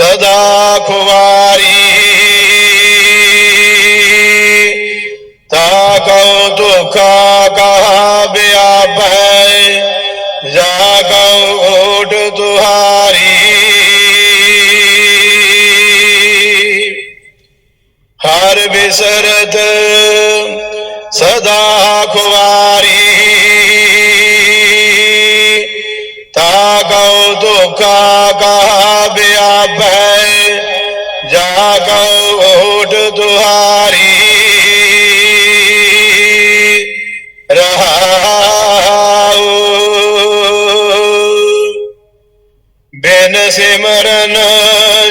ਸਦਾ ਖੁਵਾਰੀ। ਤਾ ਕਉ ਦੁਖਾ ਕਹਾ ਬਿਆਪੈ ਜਾ ਕਉ ਓਟ ਤੁਹਾਰੀ ਹਰ ਬਿਸਰਤ ਸਦਾ ਖੁਵਾਰੀ। ਤਾ ਕਉ ਦੁਖਾ ਕਹਾ ਓਟ ਤੁਹਾਰੀ ਰਹਾਉ ਬਿਨ ਸਿਮਰਨ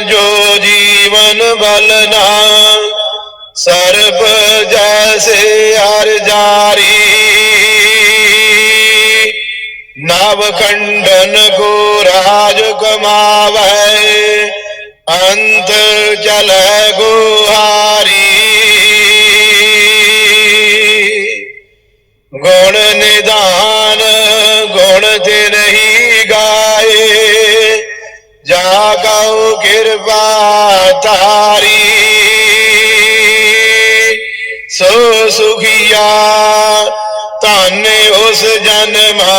ਜੋ ਜੀਵਨ ਬਲ ਨਾ, ਸਰਬ ਜੈਸੇ ਹਰ ਜਾਰੀ। ਨਵ ਖੰਡਨ ਕੋ ਰਾਜ ਕਮਾਵੈ ਕਉ ਕਿਰਪਾ ਤਾਰੀ ਸੋ ਸੁਖੀਆ ਧਨ ਉਸ ਜਨਮਾ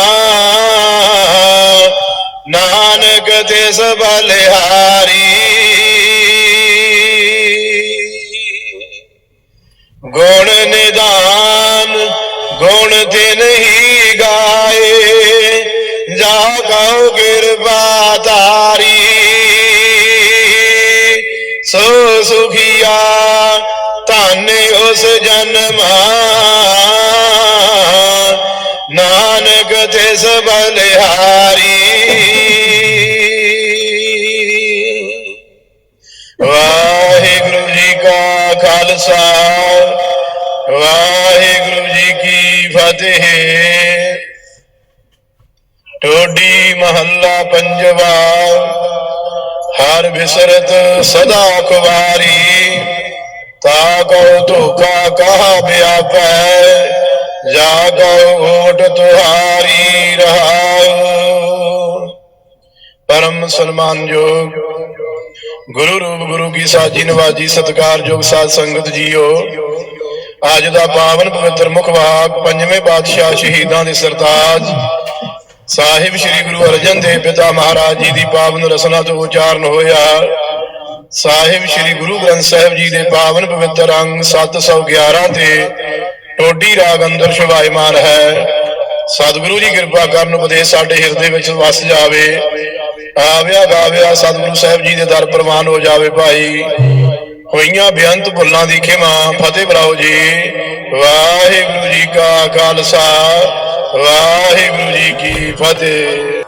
ਨਾਨਕ ਤਿਸ ਬਲਿਹਾਰੀ ਗੁਣ ਨਿਦਾਨ ਗੁਣ ਤੇ ਨਹੀਂ ਗਾਏ ਜਾ ਕਉ ਕਿਰਪਾ ਤਾਰੀ ਜਨਮਾ। ਨਾਨਕ ਤੇ ਬਲਿਹਾਰੀ। ਵਾਹਿਗੁਰੂ ਜੀ ਕਾ ਖਾਲਸਾ। ਵਾਹਿਗੁਰੂ ਜੀ ਕੀ ਫਤਿਹ। ਟੋਡੀ ਮਹੱਲਾ ਪੰਜਵਾ। ਹਰ ਬਿਸਰਤ ਸਦਾ ਕੁਵਾਰੀ ਤਾ ਕੋ ਧੋਖਾ ਕਹਾ ਬਿਆਪੈ ਜਾ ਕਉ ਓਟ ਤੁਹਾਰੀ ਰਹਾਉ। ਪਰਮ ਸਨਮਾਨਯੋਗ ਗੁਰੂ ਰੂਪ ਗੁਰੂ ਕੀ ਸਾਜੀ ਨਵਾਜੀ ਸਤਕਾਰਯੋਗ ਸਾਧ ਸੰਗਤ ਜੀਓ, ਅੱਜ ਦਾ ਪਾਵਨ ਪਵਿੱਤਰ ਮੁਖਵਾਕ ਪੰਜਵੇਂ ਪਾਤਸ਼ਾਹ ਸ਼ਹੀਦਾਂ ਦੇ ਸਰਤਾਜ। ਸਾਹਿਬ ਸ੍ਰੀ ਗੁਰੂ ਅਰਜਨ ਦੇਵ ਪਿਤਾ ਮਹਾਰਾਜ ਜੀ ਦੀ ਪਾਵਨ ਰਸਨਾ ਤੋਂ ਉਚਾਰਨ ਹੋਇਆ। ਸਾਹਿਬ ਸ੍ਰੀ ਗੁਰੂ ਗ੍ਰੰਥ ਸਾਹਿਬ ਜੀ ਦੇ ਪਾਵਨ ਪਵਿੱਤਰ ਅੰਗ 711 ਤੇ ਟੋਡੀ ਰਾਗ ਅੰਦਰ ਸ਼ੋਭਾਇਮਾਨ ਹੈ। ਸਤਿਗੁਰੂ ਜੀ ਕਿਰਪਾ ਕਰਨ ਉਪਦੇਸ਼ ਸਾਡੇ ਹਿਰਦੇ ਵਿੱਚ ਵਸ ਜਾਵੇ। ਆਵਿਆ ਗਾਵਿਆ ਸਤਿਗੁਰੂ ਸਾਹਿਬ ਜੀ ਦੇ ਦਰ ਪ੍ਰਵਾਨ ਹੋ ਜਾਵੇ ਭਾਈ। ਹੋਈਆਂ ਬੇਅੰਤ ਭੁੱਲਾਂ ਦੀ ਖਿਮਾ ਫਤਿਹ ਬਰਾਓ ਜੀ। ਵਾਹਿਗੁਰੂ ਜੀ ਕਾ ਖਾਲਸਾ, ਵਾਹਿਗੁਰੂ ਜੀ ਕੀ ਫਤਿਹ।